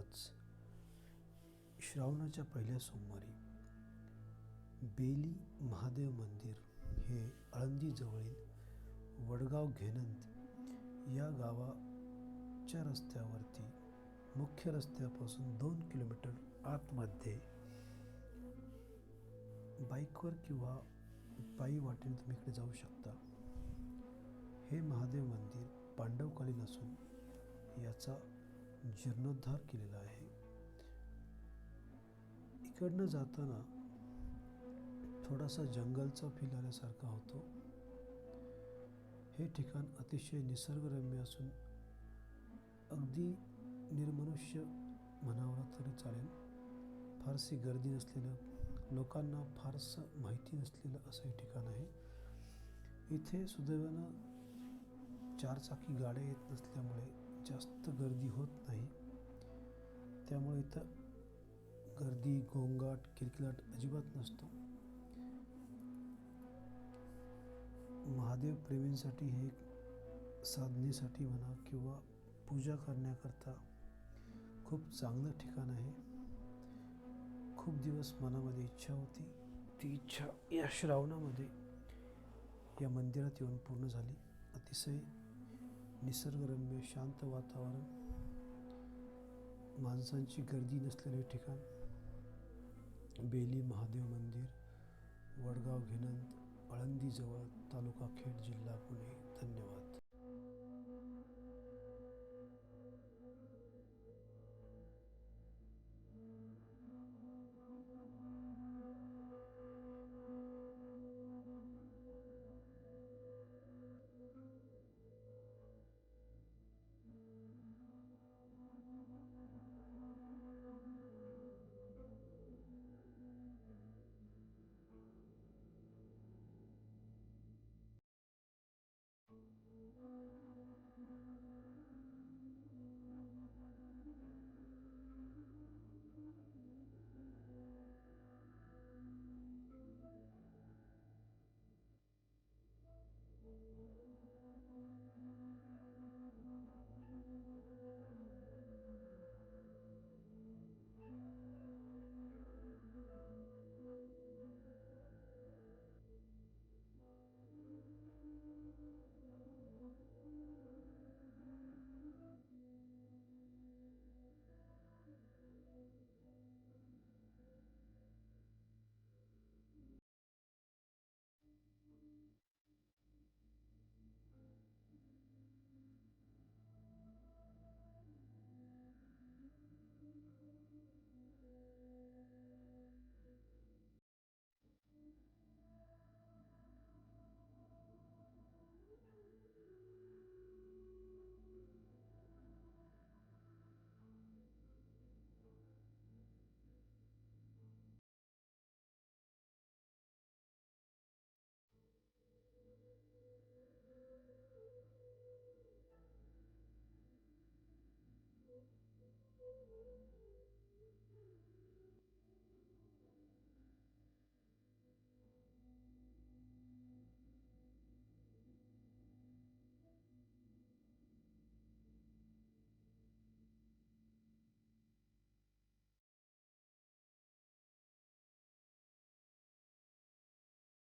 आज श्रावणाच्या पहिल्या सोमवारी बेली महादेव मंदिर हे आळंदीजवळील वडगाव घेनंत या गावाच्या रस्त्यावरती मुख्य रस्त्यापासून दोन किलोमीटर आतमध्ये बाईकवर किंवा पायी वाटेने तुम्ही इकडे जाऊ शकता. हे महादेव मंदिर पांडवकालीन असून याचा जीर्णोद्धार केलेला आहे. इकडनं जाताना थोडासा जंगलचा फील आल्यासारखा होतो. हे ठिकाण अतिशय निसर्गरम्य असून अगदी निर्मनुष्य म्हणावं तरी चालेल. फारशी गर्दी नसलेलं लोकांना फारसं माहिती नसलेलं असं हे ठिकाण आहे. इथे सुदैवानं चारचाकी गाड्या येत नसल्यामुळे जास्त गर्दी होत नाही. त्यामुळे इथं गर्दी गोंगाट किरकिलाट अजिबात नसतो. महादेव प्रेमींसाठी हे साधनेसाठी म्हणा किंवा पूजा करण्याकरता खूप चांगलं ठिकाण आहे. खूप दिवस मनामध्ये इच्छा होती. ती इच्छा या श्रावणामध्ये या मंदिरात येऊन पूर्ण झाली. अतिशय निसर्गरम्य शांत वातावरण माणसांची गर्दी नसलेले ठिकाण बेली महादेव मंदिर वडगाव घेनंत आळंदीजवळ तालुका खेड जिल्हा पुणे. धन्यवाद.